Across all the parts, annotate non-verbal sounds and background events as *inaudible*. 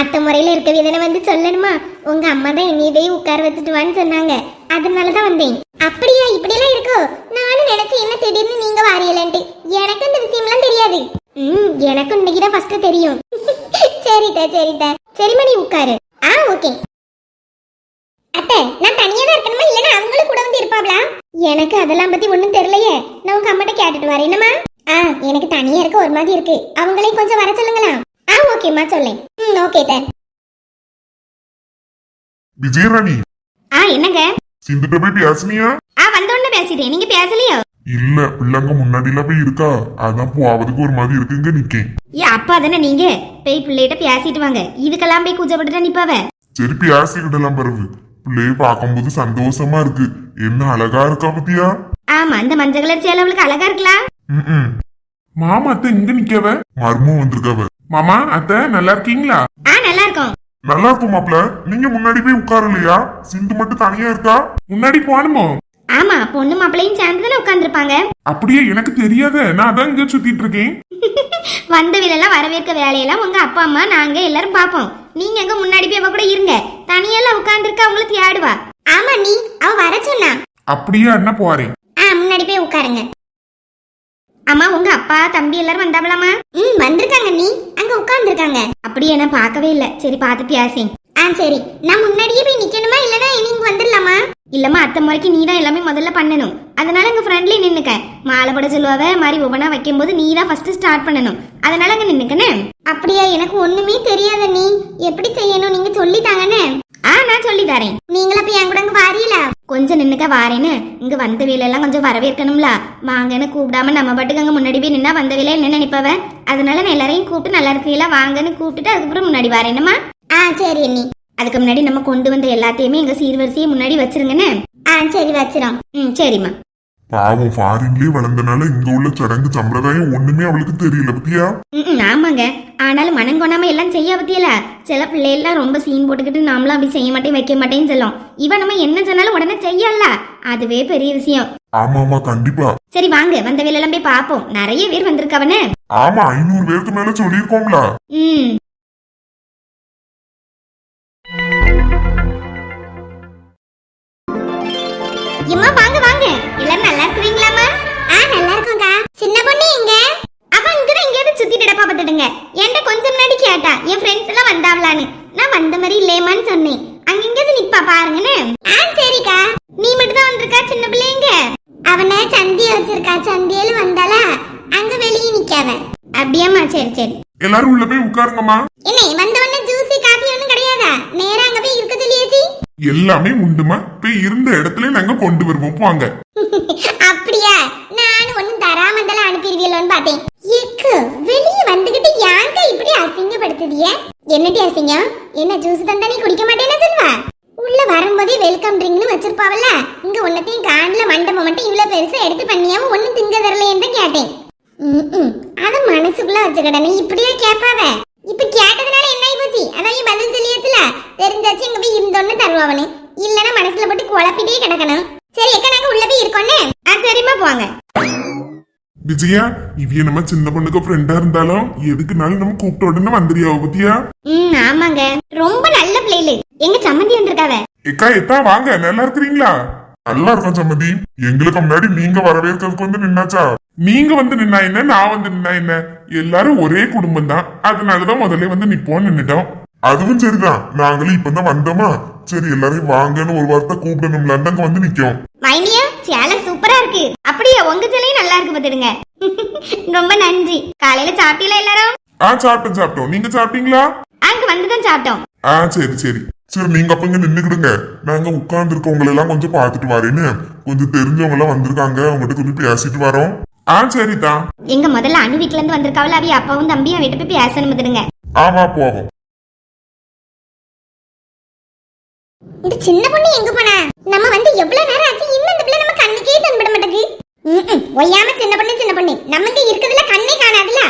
அத்தை முறையில இருக்க விதனை வந்து சொல்லணுமா? உங்க அம்மா தான் என்னைய போய் உட்கார வச்சுட்டு வான்னு சொன்னாங்க. அதனால தான் வந்தேன். அப்படியா? இப்படியெல்லாம் இருக்கோ? நானும் நினைச்சேன் என்ன திடீர்னு நீங்க வாரியலன்ட்டு. எனக்கு இந்த விஷயம்லாம் தெரியாது. ம் எனக்கும் இன்னைக்கு தான் ஃபர்ஸ்ட் தெரியும் சரிட்டா சரிட்டா சரிம்மா நீ உட்காரு. ஆ ஓகே. அத்தை நான் தனியா தான் இருக்கணுமா? இல்லனா அவங்களும் கூட வந்து இருப்பாங்களா? எனக்கு அதெல்லாம் பத்தி ஒண்ணும் தெரியலையே. நான் உங்க அம்மாட்ட கேட்டுட்டு வரேன். என்னம்மா? ஆ எனக்கு தனியா இருக்க ஒரு மாதிரி இருக்கு. அவங்களையும் கொஞ்சம் வர சொல்லுங்களா ஓகேம்மா சொல்லேன். ம் ஓகே தான் விஜயராணி ஆ என்னங்க? சிந்துட்ட போய் பேசுனியா? ஆ வந்த உடனே பேசிட்டேன். நீங்க பேசலையோ? இல்ல பிள்ளைங்க முன்னாடில போய் இருக்கா? அதான் போவதுக்கு ஒரு மாதிரி இருக்குங்க நிக்கேன். ஏ அப்பா தானே நீங்க? போய் பிள்ளைகிட்ட பேசிட்டு வாங்க. இதுக்கெல்லாம் போய் கூச்சப்பட்டுட்டா நிப்பாவ? சரி பேசிக்கிடலாம் பிறகு. பிள்ளைய பார்க்கும்போது சந்தோஷமா இருக்கு. என்ன அழகா இருக்கா பத்தியா? ஆமா இந்த மஞ்சள் கலர் சேலை அவளுக்கு அழகா இருக்கலாம் ம் மாமா அத்தை இங்க நிக்கவ? மர்மம் வந்திருக்காவ. மாமா அத்தை நல்லா இருக்கீங்களா? ஆ நல்லா இருக்கும். நல்லா இருக்கும் மாப்ள நீங்க முன்னாடி போய் உட்காரலையா? சிந்து மட்டும் தனியா இருக்கா? முன்னாடி போகணுமோ? ஆமா பொண்ணு மாப்பிளையும் சேர்ந்து தானே உட்காந்துருப்பாங்க அப்படியே எனக்கு தெரியாத நான் அதான் இங்க சுத்திட்டு இருக்கேன். *laughs* வந்த வீலெல்லாம் வரவேற்க வேலையெல்லாம் உங்க அப்பா அம்மா நாங்க எல்லாரும் பாப்போம் நீங்க எங்க முன்னாடி போய் அவ கூட இருங்க. தனியெல்லாம் உட்காந்துருக்க அவங்களுக்கு தேடுவா. ஆமா நீ அவ வர சொன்னா. அப்படியே என்ன போறேன். ஆ முன்னாடி போய் உட்காருங்க. அம்மா உங்க அப்பா தம்பி எல்லாரும் வந்தாவலாமா ம் வந்திருக்காங்க நீ அங்க உட்கார்ந்துருக்காங்க. அப்படியே நான் பார்க்கவே இல்ல. சரி பார்த்து பேசேன் ஆ சரி. நான் முன்னாடியே போய் நிக்கணுமா இல்லனா நீங்க வந்துடலாமா இல்லம்மா அத்தை முறைக்கு நீ தான் எல்லாமே முதல்ல பண்ணணும். அதனால அங்க ஃப்ரெண்ட்லி நின்னுக்க. மாலை போட சொல்லுவாவ மாதிரி ஒவ்வொன்றா வைக்கும்போது நீ தான் ஃபர்ஸ்ட் ஸ்டார்ட் பண்ணணும். அதனால அங்க நின்னுக்கனே அப்படியா எனக்கு ஒண்ணுமே தெரியாத நீ எப்படி செய்யணும் நீங்க சொல்லி தாங்கன்னு ஆ நான் சொல்லி தரேன். நீங்கள போய் என் கூட வாரியல கொஞ்சம் நின்னுக்க வாரேன்னு. இங்க வந்த வேலையெல்லாம் கொஞ்சம் வரவேற்கணும்ல. வாங்கன்னு கூப்பிடாம நம்ம பாட்டுக்கு அங்க முன்னாடி போய் நின்னா வந்த வேலையை என்ன நினைப்பவ? அதனால நான் எல்லாரையும் கூப்பிட்டு நல்லா இருக்கீங்களா வாங்கன்னு கூப்பிட்டுட்டு அதுக்கப்புறம் முன்னாடி வரேனுமா ஆ சரி அண்ணி. அதுக்கு முன்னாடி நம்ம கொண்டு வந்த எல்லாத்தையுமே எங்க சீர்வரிசையை முன்னாடி வச்சிருங்கன்னு ஆ சரி வச்சிரோம் ம் சரிம்மா. பாவம் ஃபாரின்லயே வளர்ந்தனால இங்க உள்ள சடங்கு சம்பிரதாயம் ஒண்ணுமே அவளுக்கு தெரியல பத்தியா? ஆமாங்க. ஆனாலும் மனம் கொண்டாம எல்லாம் செய்ய பத்தியல. சில பிள்ளைகள்லாம் ரொம்ப சீன் போட்டுக்கிட்டு நாமளும் அப்படி செய்ய மாட்டேன் வைக்க மாட்டேன்னு சொல்லும். இவன் நம்ம என்ன சொன்னாலும் உடனே செய்யல அதுவே பெரிய விஷயம். ஆமா ஆமா கண்டிப்பா. சரி வாங்க. வந்த வேலையெல்லாம் போய் பார்ப்போம் நிறைய பேர் வந்திருக்கவனே. ஆமா ஐநூறு பேருக்கு மேல சொல்லியிருக்கோம்ல. ம். இம்மா வாங்க. சின்ன பொண்ணு எங்க அவ இங்கதான் எங்கேயாவது சுத்திட்டு டப்பா பார்த்துடுங்க. என்கிட்ட கொஞ்சம் முன்னாடி கேட்டா என் ஃப்ரெண்ட்ஸ் எல்லாம் வந்தாவலான்னு நான் வந்த மாதிரி இல்லையம்மான்னு சொன்னேன். அங்க எங்கேயாவது நிப்பா பாருங்கன்னு. ஆ சரிக்கா. நீ மட்டும் தான் வந்திருக்கா சின்ன பிள்ளைங்க அவனை சந்திய வச்சிருக்கா சந்தியில வந்தால அங்க வெளியே நிக்காத. அப்படியாம்மா சரி சரி. எல்லாரும் உள்ள போய் உட்காருங்கம்மா. என்ன வந்த உடனே ஜூஸி காபி ஒண்ணும் கிடையாதா? நேரா அங்க போய் இருக்க சொல்லியாச்சு? எல்லாமே உண்டுமா போய் இருந்த இடத்துல நாங்க கொண்டு வருவோம். வாங்க *laughs* அப்படியா நானும் ஒண்ணும் தராம இருந்தாலும் அனுப்பிடுவீங்களோன்னு பார்த்தேன் எக்கு வெளியே வந்துகிட்டு யாங்க இப்படி அசிங்கப்படுத்துதிய என்னடி அசிங்கம் என்ன ஜூஸ் தந்தா நீ குடிக்க மாட்டேன்னு சொல்லுவா உள்ள வரும்போதே வெல்கம் ட்ரிங்க்னு வச்சிருப்பாவல்ல இங்க ஒன்னத்தையும் காண்ல மண்டபம் மட்டும் இவ்வளவு பெருசா எடுத்து பண்ணியாம ஒண்ணும் திங்க தரலையேன்னு தான் கேட்டேன் ம்ம். அத மனசுக்குள்ள வச்சுக்கிடனே இப்படியா கேட்பாவ இப்ப கேட்டதுனால என்ன ஆகி போச்சு அதான் நீ பதில் சொல்லியாச்சுல இருந்தோன்னு தருவாவனு இல்லனா மனசுல போட்டு குழப்பிட்டே கிடக்கணும். சரி எக்க நாங்க உள்ள போய் இருக்கோன்னே? ஆ சரிம்மா போங்க. விஜயா இவிய நம்ம சின்ன பொண்ணுக்கு ஃப்ரெண்டா இருந்தாலும் எதுக்குனாலும் நம்ம கூப்பிட்ட உடனே வந்துறியா பத்தியா? ம் ஆமாங்க. ரொம்ப நல்ல பிள்ளைகளு எங்க சம்மந்தி வந்திருக்காவ? எக்கா எத்தா வாங்க. நல்லா இருக்கிறீங்களா? நல்லா இருக்கும் சம்மதி எங்களுக்கு முன்னாடி நீங்க வரவேற்கிறதுக்கு வந்து நின்னாச்சா? நீங்க வந்து நின்னா என்ன நான் வந்து நின்னா என்ன? எல்லாரும் ஒரே குடும்பம் தான் அதனாலதான் முதல்ல வந்து நிப்போம் நின்னுட்டோம். அதுவும் சரிதான். நாங்களும் இப்பதான் வந்தோமா? சரி எல்லாரையும் வாங்கன்னு ஒரு வார்த்தை கூப்பிடணும்லான்னு அங்க வந்து நிக்கோம். மைனியா சேலை சூப்பரா இருக்கு. அப்படியே உங்க சேலையும் நல்லா இருக்கு பாத்துடுங்க *laughs* ரொம்ப நன்றி. காலையில சாப்பிட்டீங்களா எல்லாரும்? ஆ சாப்பிட்டோம் சாப்பிட்டோம். நீங்க சாப்பிட்டீங்களா? அங்க வந்துதான் சாப்பிட்டோம். ஆ சரி சரி. சரி நீங்க அப்ப இங்க நின்னுக்கிடுங்க. நாங்க உட்கார்ந்து இருக்கவங்க எல்லாம் கொஞ்சம் பார்த்துட்டு வரேன்னு. கொஞ்சம் தெரிஞ்சவங்க எல்லாம் வந்திருக்காங்க. அவங்ககிட்ட கொஞ்சம் பேசிட்டு வரோம். ஆ சரிதான் எங்க முதல்ல அணு வீட்டுல இருந்து வந்திருக்காவல அவி அப்பாவும் தம்பியும் வீட்டு போய் பேசணும் பாத்துடுங்க ஆமா போவோம். இந்த சின்ன பொண்ணு எங்க போனா? நம்ம வந்து எவ்வளவு நேரம் ஆச்சு இன்னும் இந்த பிள்ளை நம்ம கண்ணுக்கே தென்பட மாட்டேங்குது. ம்ம். ஒய்யாம சின்ன பொண்ணு சின்ன பொண்ணு. நம்ம இங்க இருக்கிறதுல கண்ணே காணாதுல.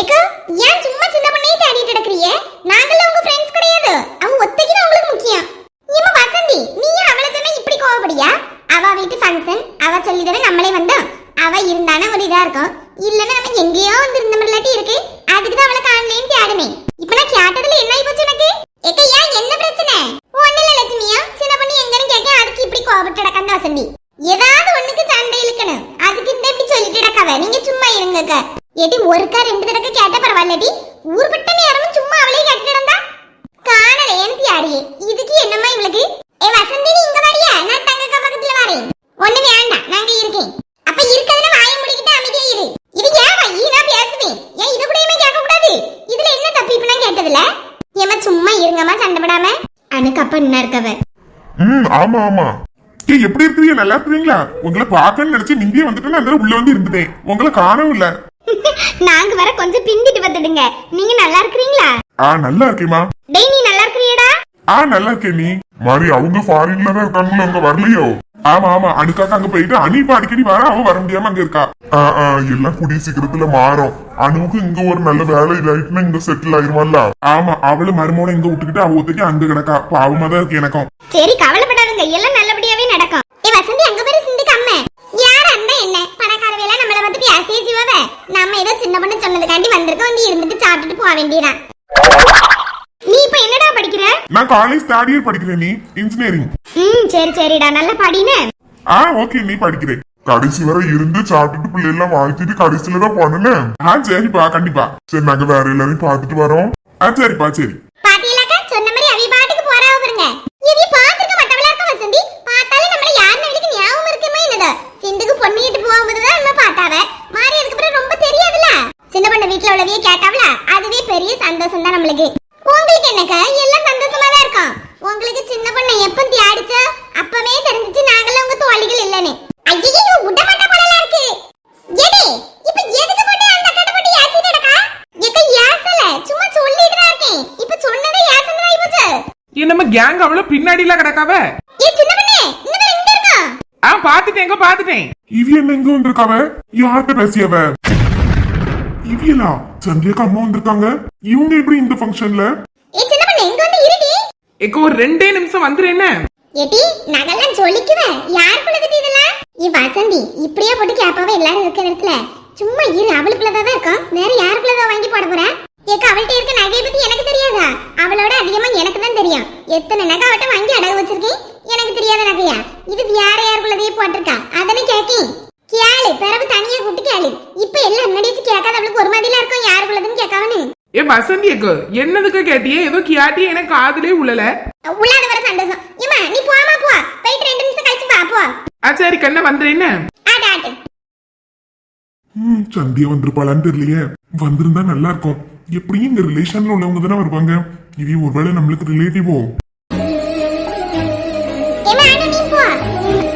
ஏக்கோ ஏன் சும்மா சின்ன பொண்ணையே தேடிட்டு கிடக்குறிய நாங்களும் உங்க ஃப்ரெண்ட்ஸ் இருங்கக்க. எடி ஒருக்கா ரெண்டு தடவை கேட்ட பரவாயில்லடி. ஊர் விட்டு நேரமும் சும்மா அவளே கேட்டுட்டு இருந்தா காணல ஏன் யாரியே இதுக்கு என்னம்மா இவளுக்கு? ஏ வசந்தி நீ இங்க வரியா நான் தங்கக்கா பக்கத்துல வரேன். ஒண்ணு வேண்டாம் நாங்க இருக்கேன். அப்ப இருக்கதுல வாயை முடிக்கிட்டு அமைதியா இரு. இது ஏன் வாயி நான் ஏன் இது கூடயுமே கேட்க கூடாது இதுல என்ன தப்பு இப்ப நான் கேட்டதுல ஏமா சும்மா இருங்கம்மா சண்டை போடாம. அனுக்கு அப்ப என்ன இருக்கவ? ஆமா ஆமா. ஏய் எப்படி இருக்கிறீங்க? நல்லா இருக்கிறீங்களா? உங்களை பார்க்கணும்னு நினைச்சு முந்தியே வந்துட்டு நான் உள்ள வந்து இருந்துட்டேன். உங்களை காணவும் இல்ல. *laughs* நாங்க வர கொஞ்சம் பிந்திட்டு பார்த்துடுங்க நீங்க நல்லா இருக்கிறீங்களா? ஆ நல்லா இருக்கேம்மா. டேய் நீ நல்லா இருக்கிறியடா. ஆ நல்லா இருக்கேன் நீ. மாதிரி அவங்க ஃபாரின்ல தான் இருக்காங்களோ அங்க வரலையோ? ஆமா ஆமா அனுக்காக்கு அங்க போயிட்டு அனு இப்ப அடிக்கடி வர அவ வர முடியாம அங்க இருக்கா? எல்லாம் கூடிய சீக்கிரத்துல மாறும். அனுவுக்கு இங்க ஒரு நல்ல வேலை இதாயிட்டுனா இங்க செட்டில் ஆயிருவான்ல ஆமா அவளு மருமோட இங்க விட்டுக்கிட்டு அவ ஒத்துக்கி அங்க கிடக்கா. பாவமா தான் இருக்கு எனக்கும். சரி கவலைப்படாதுங்க. எல்லாம் நல்லபடியாவே நடக்கும். ஏ வசந்தி அங்க பேரு சிந்துக்கு அம்மா. யார் அந்த என்ன? பணக்காரவே எல்லாம் நம்மள வந்து பேசியே ஜீவவ. நம்ம ஏதோ சின்ன பொண்ணு சொன்னதுக்காண்டி வந்திருக்கோம் வந்து இருந்துட்டு சாப்பிட்டுட்டு போக வேண்டியதான் நீ இப்ப என்னடா படிக்கிற? நான் காலேஜ் தேர்ட் இயர் படிக்கிறேன் நீ இன்ஜினியரிங் ம் சரி சரிடா. நல்லா படினே ஆ ஓகே நீ படிக்கிறேன். கடைசி வரை இருந்து சாப்பிட்டுட்டு பிள்ளை எல்லாம் வாழ்த்திட்டு கடைசியில தான் போனேன் ஆ சரிப்பா கண்டிப்பா. சரி நாங்க வேற எல்லாரையும் பார்த்துட்டு வரோம். ஆ சரிப்பா சரி. பாத்தீங்களாக்கா சொன்ன மாதிரி அவி பாட்டுக்கு போறாவ பாருங்க. இவி பாத்துக்க மாட்டவளா இருக்க வசந்தி பார்த்தாலே நம்மள யாருன்னு அவளுக்கு ஞாபகம் இருக்குமே என்னது? சிந்துக்கு பொண்ணு கிட்டு போகும்போது தான் நம்ம பார்த்தாவ? மாறி அதுக்கப்புறம் ரொம்ப தெரியாதுல சின்ன பொண்ணு வீட்டுல உள்ளவையே கேட்டாவல அதுவே பெரிய சந்தோஷம் தான் நம்மளுக்கு. உங்களுக்கு என்னக்கா? எல்லாம் சந்தோஷமா தான் இருக்கும். உங்களுக்கு சின்ன பொண்ணு எப்ப தியாடிச்சோ அப்பவே தெரிஞ்சுச்சு நாங்களாம் உங்க தோழிகள் இல்லைன்னு. ஐயோ விட மாட்டா போல இருக்கு. எடி இப்ப எதுக்கு போட்டு அந்த கட்ட போட்டு யாசிட்டு இருக்கா எக்க யாசல? சும்மா சொல்லிட்டு தான் இருக்கேன். இப்ப சொன்னதே யாசன ஆயி போச்சு. ஏன் நம்ம கேங் அவ்வளவு பின்னாடில கிடக்காவ? ஏ சின்ன பொண்ணே இங்க பாரு, இங்க இருக்கா? ஆ பாத்துட்டேன் எங்க பாத்துட்டேன் இவி என்ன இங்க வந்திருக்காவ? யார்கிட்ட பேசியவ? இவியலா? சந்தியாக்கு அம்மா வந்திருக்காங்க. இவங்க எப்படி இந்த ஃபங்க்ஷன்ல ஏ சின்ன பொண்ணே இங்க வந்து இருடி. எக்க ஒரு ரெண்டே நிமிஷம் வந்துரு என்ன ஏடி நகெல்லாம் சொல்லிக்குவேன் யார் குலதுட்டு இதெல்லாம்? இ வசந்தி இப்படியே போட்டு கேப்பாவே எல்லாரும் இருக்கிற இடத்துல சும்மா இரு அவளுக்குள்ளதான் தான் இருக்கும். வேற யாருக்குள்ளதான் வாங்கி போட போற? ஏக்க அவள்கிட்ட இருக்க நகையை பத்தி எனக்கு தெரியாதா? அவளோட அதிகமா எனக்கு தான் தெரியும். எத்தனை நகை அவட்ட வாங்கி அடகு வச்சிருக்கேன்? எனக்கு தெரியாத நகையா? இது யார யாருக்குள்ளதையே போட்டிருக்கா? அதனை கேக்கேன் கேளு பிறகு கேளு இப்ப எல்லாம் முன்னாடி வச்சு கேட்காத அவளுக்கு ஒரு மாதிரிலாம் இருக்கும் யாருக்குள்ளதுன்னு கேட்காவனு ஏ வசந்தி எக்கு என்னதுக்கு கேட்டியே? ஏதோ கியாட்டியே எனக்கு காதுலே உள்ளல உள்ளாத வர சந்தோஷம். ஏமா நீ போமா போ. போயிட்டு ரெண்டு நிமிஷம் கழிச்சு வா போ. ஆ சரி கண்ண வந்துரு என்ன? ஆட்டு ஆட்டு ம் சந்தியா வந்திருப்பாளான்னு தெரியலையே. வந்திருந்தா நல்லா இருக்கும் எப்படியும் இங்க ரிலேஷன்ல உள்ளவங்க தானே வருவாங்க. இவி ஒருவேளை நம்மளுக்கு ரிலேட்டிவோ ஏமா அனு நீ போ.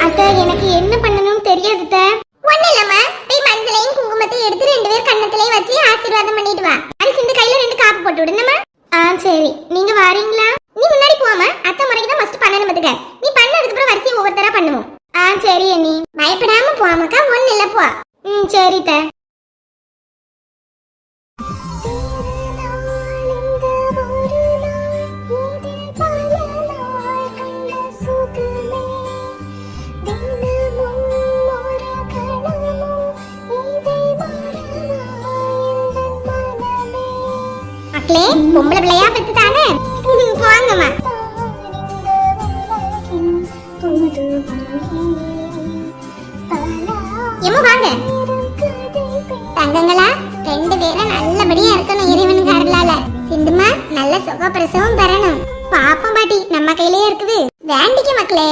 அத்தை எனக்கு என்ன பண்ணணும்னு தெரியாது அத்தை ஒண்ணு இல்லம்மா போய் மஞ்சளையும் குங்குமத்தையும் எடுத்து ரெண்டு வச்சு ஆசீர்வாதம் பண்ணிட்டு வா. அது சிந்து கையில ரெண்டு காப்பு போட்டு விடுங்கம்மா ஆ சரி. நீங்க வாரீங்களா? நீ முன்னாடி போமா அத்தை முறைக்கு தான் ஃபர்ஸ்ட் பண்ணணும் பத்துக்க. நீ பண்ணதுக்கு அப்புறம் வரிசை ஒவ்வொருத்தரா பண்ணுவோம். ஆ சரி அண்ணி. பயப்படாம போமாக்கா ஒன்னு இல்ல போ. ம் சரி தே பொம்பளை பிள்ளையா பெத்து தானே போங்கம்மா எம்மா வாங்க. தங்கங்களா ரெண்டு பேரும் நல்லபடியா இருக்கணும் இறைவனுக்கு அருளால சிந்துமா நல்ல சுகப்பிரசவம் பெறணும். பாப்பம் பாட்டி நம்ம கையிலேயே இருக்குது. வேண்டிக்க மக்களே.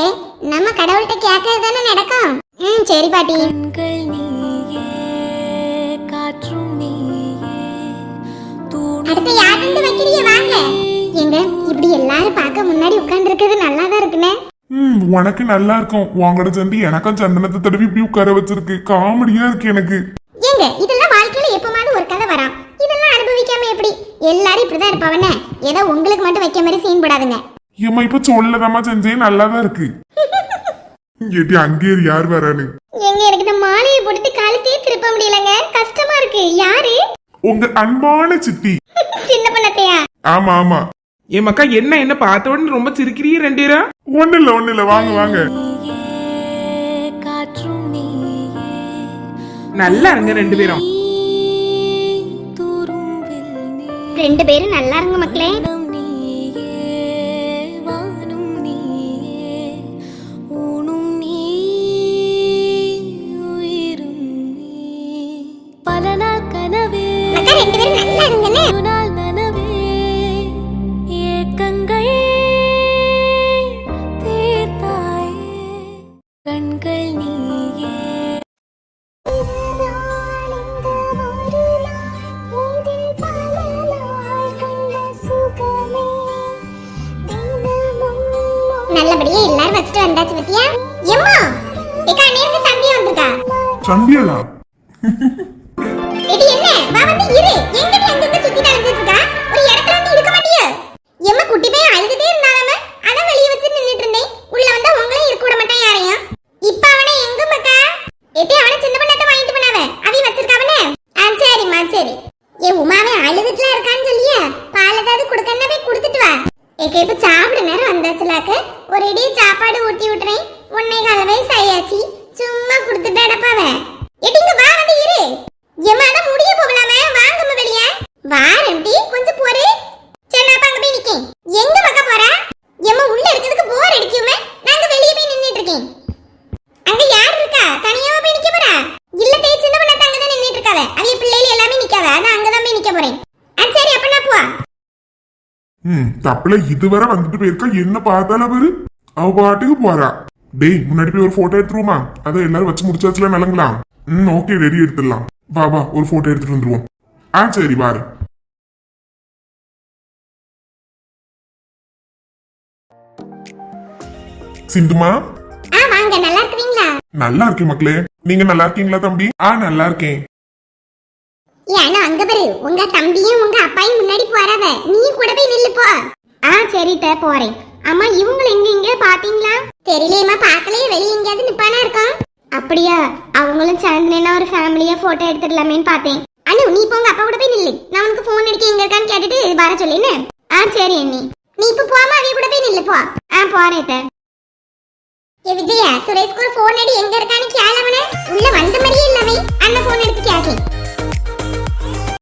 அடுத்து யாருக்கு வைக்கிறீங்க வாங்க. எங்க இப்படி எல்லாரும் பார்க்க முன்னாடி உட்கார்ந்து இருக்கிறது நல்லா தான் இருக்குண்ணே. ம் உனக்கு நல்லா இருக்கும். உங்களோட சந்தி எனக்கும் சந்தனத்தை தடவி இப்படி உட்கார வச்சிருக்கு. காமெடியா இருக்கு எனக்கு. ஏங்க இதெல்லாம் வாழ்க்கையில எப்பமாவது ஒரு கதை வரும். இதெல்லாம் அனுபவிக்காம எப்படி? எல்லாரும் இப்படிதான் இருப்பாவண்ணே. ஏதோ உங்களுக்கு மட்டும் வைக்க மாதிரி சீன் போடாதுங்க. ஏம்மா இப்ப சொல்லதாம்மா செஞ்சேன். நல்லாதான் இருக்கு. ஏட்டி அங்கே யார் வரானு எங்க எனக்கு இந்த மாலையை போட்டுட்டு கழுத்தையே திருப்ப முடியலங்க. கஷ்டமா இருக்கு. யாரு? உங்க அன்பான சித்தி. சின்ன பண்ணத்தையா? ஆமா ஆமா. என் மக்கா என்ன என்ன பார்த்த உடனே ரொம்ப சிரிக்கிறீ ரெண்டேரா ஒண்ணு இல்ல ஒண்ணு இல்ல. வாங்க வாங்க. நல்லா இருங்க ரெண்டு பேரும். ரெண்டு பேரும் நல்லா இருங்க மக்களே. சந்தியாளா *laughs* எடி என்ன வா வந்து இரு எங்கடி அங்க இங்க சுத்தி நடந்துட்டு இருக்கா ஒரு இடத்துல வந்து இருக்க மாட்டியோ எம்மா குட்டி பையன் அழுதுட்டே இருந்தாலாம அதான் வெளிய வச்சு நின்னுட்டு இருந்தேன் உள்ள வந்தா உங்களையும் இருக்க விட மாட்டான் யாரையும் இப்ப அவனை எங்க மக்கா எட்டி அவனை சின்ன பண்ணாட்ட வாங்கிட்டு போனாவ அவி வச்சிருக்காவனே ஆ சரிம்மா சரி ஏ உமாவே அழுதுட்டுலாம் இருக்கான்னு சொல்லியா பால் ஏதாவது கொடுக்கன்னா போய் கொடுத்துட்டு வா ஏக்க இப்ப சாப்பிட நேரம் வந்தாச்சுலாக்க ஒரு இடி சாப்பாடு ஊட்டி விட்டுறேன் உன்னை கால வயசு ஆயாச்சு சும்மா கொடுத்துட்டு அடப்பாவ எட்டிங்க வா வந்து இரு எம்மா அதான் முடிய போகலாமே வாங்கம்மா வெளியே வாரண்டி கொஞ்சம் போரு சரி நான் அப்ப அங்க போய் நிக்கேன் எங்க பக்கம் போற எம்மா உள்ள இருக்கிறதுக்கு போர் அடிக்குமே நாங்க வெளியே போய் நின்னுட்டு இருக்கேன் அங்க யார் இருக்கா தனியாவா போய் நிக்க போறா இல்ல தே சின்ன பண்ண அங்க தான் நின்னுட்டு இருக்காவ அவிய பிள்ளைகள் எல்லாமே நிக்காவ அதான் அங்க தான் போய் நிக்க போறேன் ஆ சரி அப்ப நான் போ ம் தப்புல இதுவரை வந்துட்டு போயிருக்கா? என்ன பார்த்தால பாரு அவ பாட்டுக்கு போறா. டேய் முன்னாடி போய் ஒரு போட்டோ எடுத்துருவோமா? அதை எல்லாரும் வச்சு முடிச்சாச்சுல நலங்களா? ம் ஓகே ரெடி எடுத்துடலாம். வா வா ஒரு போட்டோ எடுத்துட்டு வந்துருவோம். ஆ சரி பாரு சிந்துமா? ஆ வாங்க நல்லா இருக்கேன் மக்களே. நீங்க நல்லா இருக்கீங்களா தம்பி? ஆ நல்லா இருக்கேன். ஏன்னா அங்க பாரு. உங்க தம்பியும் உங்க அப்பாயும் முன்னாடி போறவ நீ கூட போய் நில்லு போ. ஆ சரி தே போறேன். அம்மா இவங்கள எங்க எங்க பாத்தீங்களா தெரியலையம்மா பார்க்கலையே வெளிய எங்கேயாவது நிப்பானா இருக்கான் அப்படியா அவங்களும் சேர்ந்து ஒரு ஃபேமிலியா போட்டோ எடுத்துடலாமேன்னு பார்த்தேன். அனு நீ போங்க அப்பா கூட போய் நில்லு. நான் உனக்கு ஃபோன் அடிக்க எங்க இருக்கான்னு கேட்டுட்டு வர சொல்லின்னு ஆ சரி அண்ணி. நீ இப்போ போமா அவிய கூட போய் நில்லு போ. ஆ போறேன் தே. ஏ விஜயா சுரேஷ்க்கு ஒரு ஃபோன் அடி எங்க இருக்கான்னு கேளவன உள்ள வந்த மாதிரியே இல்லவே அண்ணன் ஃபோன் எடுத்து கேட்டேன்